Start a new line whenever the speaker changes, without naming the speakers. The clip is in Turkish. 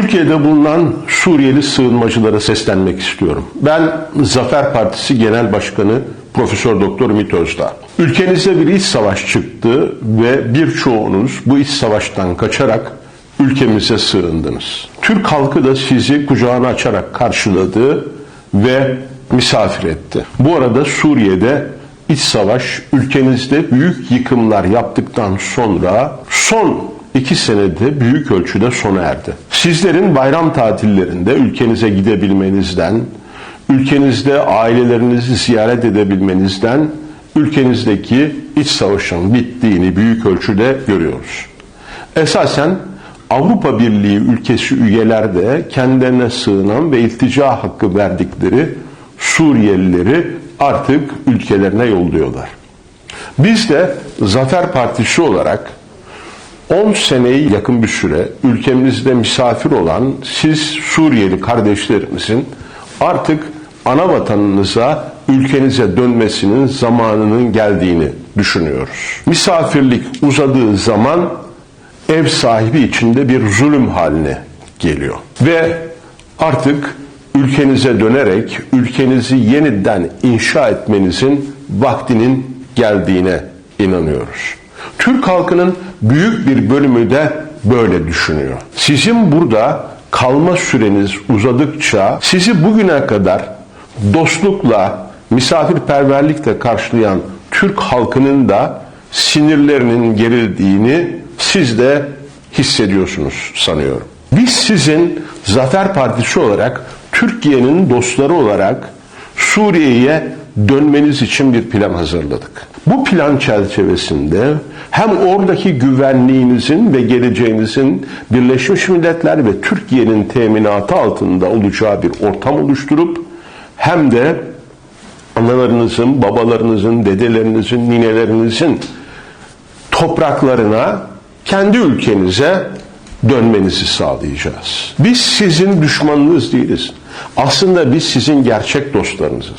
Türkiye'de bulunan Suriyeli sığınmacılara seslenmek istiyorum. Ben Zafer Partisi Genel Başkanı Profesör Doktor Ümit Özdağ. Ülkenizde bir iç savaş çıktı ve birçoğunuz bu iç savaştan kaçarak ülkemize sığındınız. Türk halkı da sizi kucağına açarak karşıladı ve misafir etti. Bu arada Suriye'de iç savaş ülkenizde büyük yıkımlar yaptıktan sonra son iki senede büyük ölçüde sona erdi. Sizlerin bayram tatillerinde ülkenize gidebilmenizden, ülkenizde ailelerinizi ziyaret edebilmenizden, ülkenizdeki iç savaşın bittiğini büyük ölçüde görüyoruz. Esasen Avrupa Birliği ülkesi üyeler de kendilerine sığınan ve iltica hakkı verdikleri Suriyelileri artık ülkelerine yolluyorlar. Biz de Zafer Partisi olarak 10 seneyi yakın bir süre ülkemizde misafir olan siz Suriyeli kardeşlerimizin artık ana vatanınıza, ülkenize dönmesinin zamanının geldiğini düşünüyoruz. Misafirlik uzadığı zaman ev sahibi içinde bir zulüm haline geliyor. Ve artık ülkenize dönerek ülkenizi yeniden inşa etmenizin vaktinin geldiğine inanıyoruz. Türk halkının büyük bir bölümü de böyle düşünüyor. Sizin burada kalma süreniz uzadıkça sizi bugüne kadar dostlukla, misafirperverlikle karşılayan Türk halkının da sinirlerinin gerildiğini siz de hissediyorsunuz sanıyorum. Biz sizin Zafer Partisi olarak Türkiye'nin dostları olarak Suriye'ye dönmeniz için bir plan hazırladık. Bu plan çerçevesinde hem oradaki güvenliğinizin ve geleceğinizin Birleşmiş Milletler ve Türkiye'nin teminatı altında olacağı bir ortam oluşturup hem de analarınızın, babalarınızın, dedelerinizin, ninelerinizin topraklarına, kendi ülkenize dönmenizi sağlayacağız. Biz sizin düşmanınız değiliz. Aslında biz sizin gerçek dostlarınızız.